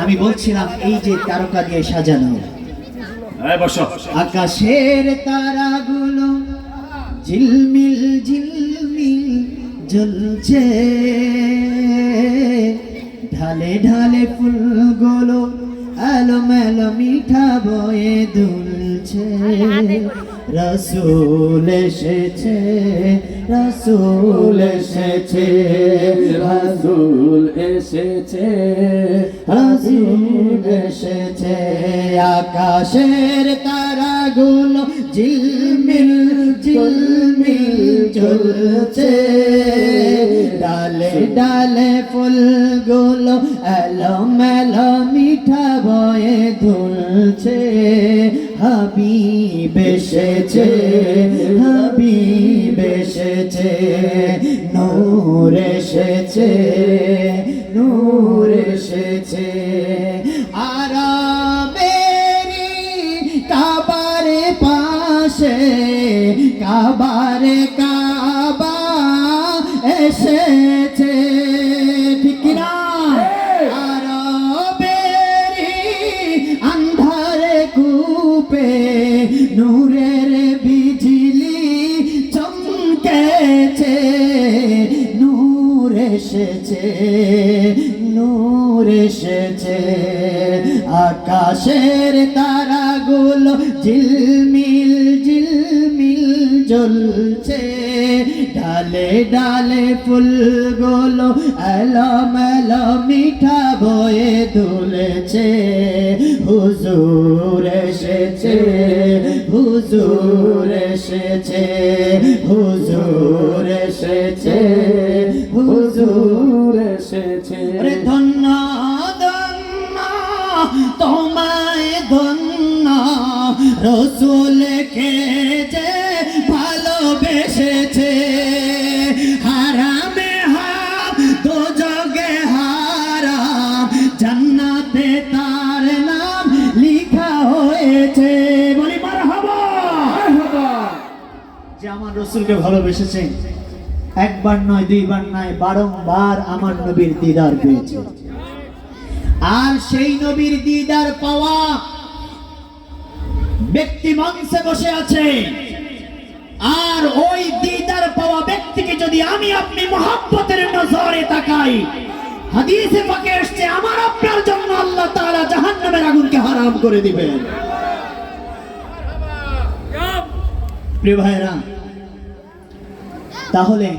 আমি বলছিলাম এই যে তারকা দিয়ে সাজানো। আকাশের তারাগুলো ঝিলমিল ঝিলমিল জ্বলছে। ঢালে ঢালে ফুলগুলো এলোমেলো মিঠা বয়ে দুলছে। রসুল এসেছে রসুল এসেছে, রাসূল এসেছে, রসুল এসেছে। আকাশের তারাগুলো ঝিলমিল ঝিলমিল জ্বলছে ডালে ডালে ফুলগুলো এলোমেলো মিঠা বয়ে ধুলছে। হাবিব এসেছে হাবিব এসেছে নূর এসেছে নূর এসেছে। আরামেরি কাবারে পাশে কাবারে কাবা এসেছে ঠিক না আরবেরি আন্ধারে কূপে নূরের বিজলি চমকেছে নূর এসেছে নূর এসেছে। আকাশের তারাগুলো ঝিলমিল জ্বলছে ডালে ডালে ফুলগুলো এলোমেলো মিঠা বয়ে দুলছে হুজুর এসেছে হুজুর এসেছে হুজুর রসুলকে ভালোবেসেছে। একবার নয় দুইবার নয় বারংবার আমার নবীর দিদার পেয়েছে আর সেই নবীর দিদার পাওয়া ব্যক্তি মঞ্চে বসে আছে। আর ওই দিদার পাওয়া ব্যক্তিকে যদি আমি আপনি মহাব্বতের নজরে তাকাই হাদিসে পাকে এসছে আমার আপনার জন্য আল্লাহ তাআলা জাহান্নামের আগুনকে হারাম করে দিবেন। প্রিয় ভাইরা তাহলে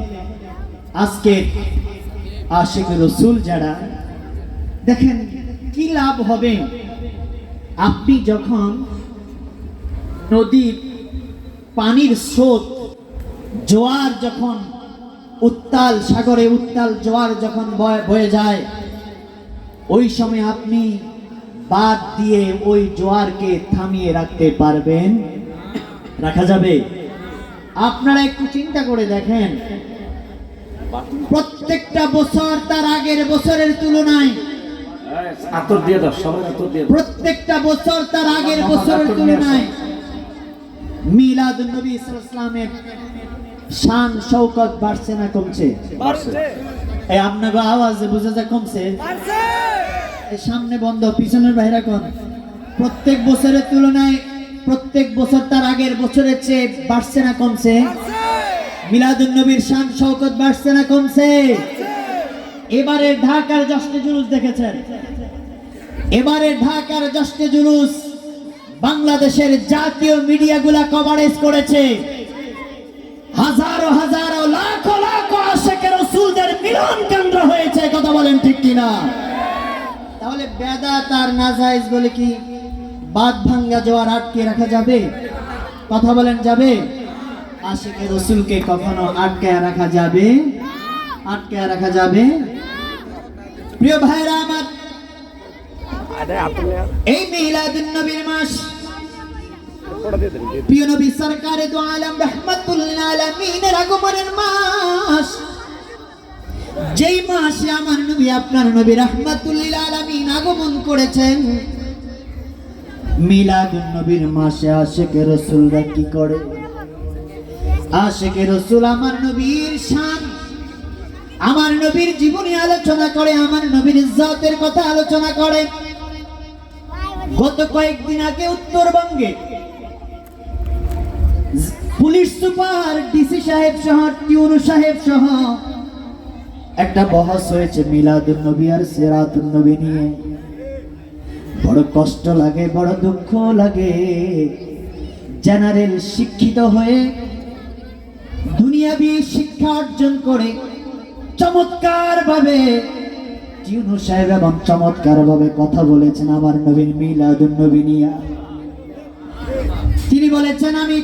আজকে আশেখ রসুল যারা, দেখেন কি লাভ হবে? আপনি যখন নদীর পানির স্রোত, জোয়ার যখন উত্তাল, সাগরে উত্তাল জোয়ার যখন বয়ে- যায়, ওই সময় আপনি বাদ দিয়ে ওই জোয়ারকে থামিয়ে রাখতে পারবেন? রাখা যাবে? আপনারা একটু চিন্তা করে দেখেন। প্রত্যেকটা বছর তার আগের বছরের তুলনায় প্রত্যেকটা বছর তার আগের বছরের তুলনায় মিলাদ নবী ইসলামের শান শৌকত বাড়ছে না কমছে? এই আপনাকে আওয়াজে বোঝা যায় কমছে। সামনে বন্ধ পিছনের বাইরে কোন? প্রত্যেক বছরের তুলনায় প্রত্যেক বছর তার আগের বছরের চেয়ে বাড়ছে না, কমছে। মিলাদুন নবীর শান শৌকত বাড়ছে না, কমছে। এবারে ঢাকার জশ্নে জুলুস দেখেছেন। এবারে ঢাকার জশ্নে জুলুস বাংলাদেশের জাতীয় মিডিয়াগুলা কভারেজ করেছে। হাজারো হাজারো লাখো লাখো আশেকের রসুলদের মিলন কেন্দ্র হয়েছে, কথা বলেন ঠিক কিনা? তাহলে বেদা তার নাজাইজ বলে কি বাদ ভাঙ্গা জোয়ার আটকে রাখা যাবে? কথা বলেন যাবে? আশেকে রসুলকে কখনো আটকে রাখা যাবে? আটকে রাখা যাবে? প্রিয় ভাইরা আমার এই মিলাদুন নবীর মাস। প্রিয় নবী সরকারে দু আলম রহমাতুল্লাহ আলামিনের আগমনের মাস। যেই মাসে আমার নবী আপনার নবী রহমাতুল্লিল আলামিন আগমন করেছেন মিলাদুন নবীর মাসে আশেকে রসুলরা কি করে? আশেকে রসুল আমার নবীর শান, আমার নবীর জীবনী আলোচনা করে, আমার নবীর ইজ্জতের কথা আলোচনা করে। গত কয়েকদিন আগে উত্তরবঙ্গে পুলিশ সুপার, ডিসি সাহেব সহ, টিউনু সাহেব সহ একটা বহস হয়েছে মিলাদুন নবী আর সিরাতুন নবী নিয়ে। বড় কষ্ট লাগে, বড় দুঃখ লাগে। জেনারেল শিক্ষিত হয়ে, দুনিয়াবি শিক্ষা অর্জন করে চমৎকার ভাবে টিউনু সাহেব এবং চমৎকার ভাবে কথা বলেছেন আমার নবীন মিলাদুন নবী নিয়া তিনি বলেছেন, আমি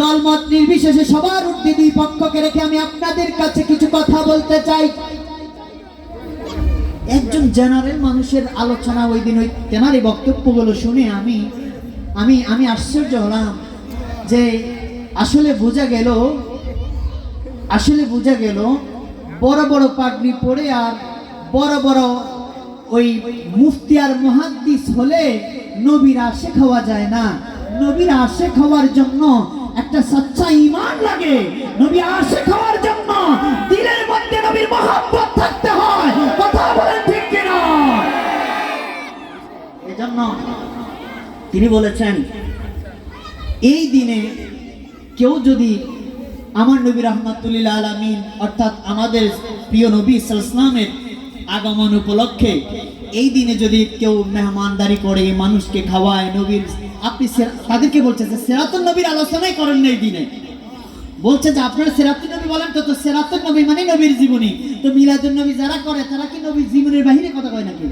দলমত নির্বিশেষে সবার ঊর্ধ্বে দুই পক্ষকে রেখে আমি আপনাদের কাছে কিছু কথা বলতে চাই। একজন জেনারেল মানুষের আলোচনা ওই দিন ওই তেনার এই বক্তব্যগুলো শুনে আমি আমি আমি আশ্চর্য হলাম যে আসলে বোঝা গেল, আসলে বোঝা গেল বড় বড় পাগড়ি পরে আর বড় বড় ওই মুফতি আর মুহাদ্দিস হলে নবীর আশেক হওয়া যায় না। নবীর আশেক হওয়ার জন্য একটা সচ্চা ইমান লাগে। নবী আশেক হওয়ার জন্য দিলের মধ্যে নবীর মহব্বত থাকতে হয়। কথা বলেন ঠিক কিনা এজন্য তিনি বলেছেন, এই দিনে কেউ যদি আমার নবী রহমাতুল্লিল আলমিন, অর্থাৎ আমাদের প্রিয় নবী ইসলামের আগমন উপলক্ষে, এই দিনে যদি কেউ মেহমানদারি করে, মানুষকে খাওয়ায়, নবীর আপনি তাদেরকে বলছে যে সেরাতুল নবীর আলোচনাই করেন এই দিনে। বলছে যে, আপনারা সেরাতুল নবী বলেন তো তো সেরাতুল নবী মানে নবীর জীবনী। তো মিলাদুল নবী যারা করে, তারা কি নবীর জীবনের বাহিরে কথা কয় নাকি?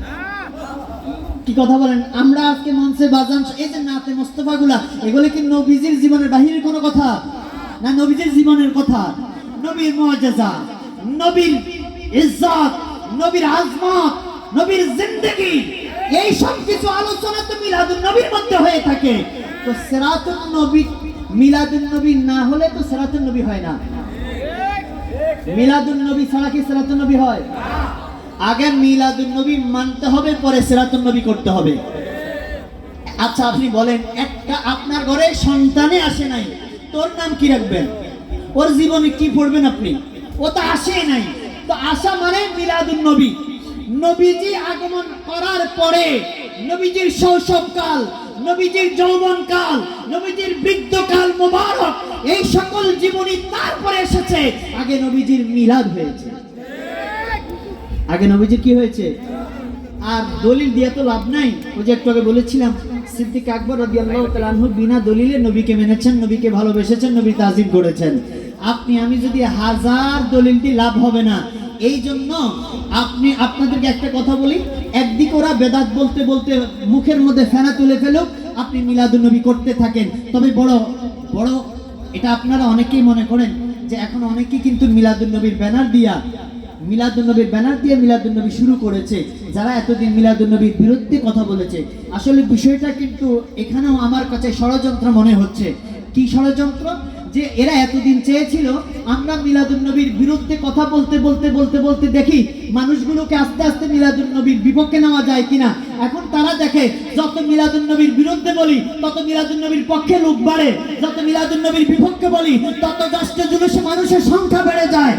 কি কথা বলেন, আমরা আজকে মঞ্চে বাজান এই যে নাতে মোস্তফা গুলা এগুলো কি নবীজির জীবনের বাহিরের কোনো কথা? না নবীজির জীবনের কথা? নবীর মুআজিজা নবীর ইজ্জত, নবীর আজমত, নবীর জিন্দেগি, এই সব কিছু আলোচনা তো মিলাদুন নবীর মধ্যে হয়ে থাকে। তো সিরাতুন নবী, মিলাদুন নবী না হলে তো সিরাতুন নবী হয় না। মিলাদুন নবী ছাড়া কি সিরাতুন নবী হয়? আগে মিলাদুন নবী মানতে হবে, পরে সিরাতুন নবী করতে হবে। আচ্ছা আপনি বলেন, একটা আপনার ঘরে সন্তানে আসে নাই, তোর নাম কি রাখবেন? ওর জীবনে কি পড়বেন আপনি? ও তো আসে নাই। তো আসা মানে মিলাদুন নবী। নবীজি আগমন করার পরে নবীজির শৈশবকাল নবীজির যৌবনকাল নবীজির বৃদ্ধকাল মোবারক, এই সকল জীবনী তারপরে এসেছে। আগে নবীজির মিলাদ হয়েছে। আগে নবীজির কি হয়েছে? আর দলিল দিয়ে তো লাভ নাই। ওই যে একটু আগে বলেছিলাম, সিদ্দিক আকবর তাআলা আনহু বিনা দলিলে নবীকে মেনেছেন, নবীকে ভালোবেসেছেন নবী তাজিম করেছেন। আপনি, আমি যদি হাজার দলিলটি লাভ হবে না এই জন্য আপনি, আপনাদেরকে একটা কথা বলি, একদিক ওরা বেদাত বলতে বলতে মুখের মধ্যে ফেনা তুলে ফেলো আপনি মিলাদুন নবী করতে থাকেন। তবে বড় বড়, এটা আপনারা অনেকেই মনে করেন যে এখন অনেকেই কিন্তু মিলাদুন নবীর ব্যানার দিয়া মিলাদুন্নবীর ব্যানার দিয়ে মিলাদুন্নবী শুরু করেছে, যারা এতদিন মিলাদুন্নবীর বিরুদ্ধে কথা বলেছে। আসলে বিষয়টা কিন্তু এখানেও আমার কাছে ষড়যন্ত্র মনে হচ্ছে। কি ষড়যন্ত্র? যে এরা এতদিন চেয়েছিল, আমরা মিলাদুন্নবীর বিরুদ্ধে কথা বলতে বলতে বলতে বলতে দেখি মানুষগুলোকে আস্তে আস্তে মিলাদুন্নবীর বিপক্ষে নেওয়া যায় কিনা। এখন তারা দেখে, যত মিলাদুন্নবীর বিরুদ্ধে বলি, তত মিলাদুন্নবীর পক্ষে লোক বাড়ে। যত মিলাদুন্নবীর বিপক্ষে বলি, তত দশটা জুলুসে মানুষের সংখ্যা বেড়ে যায়।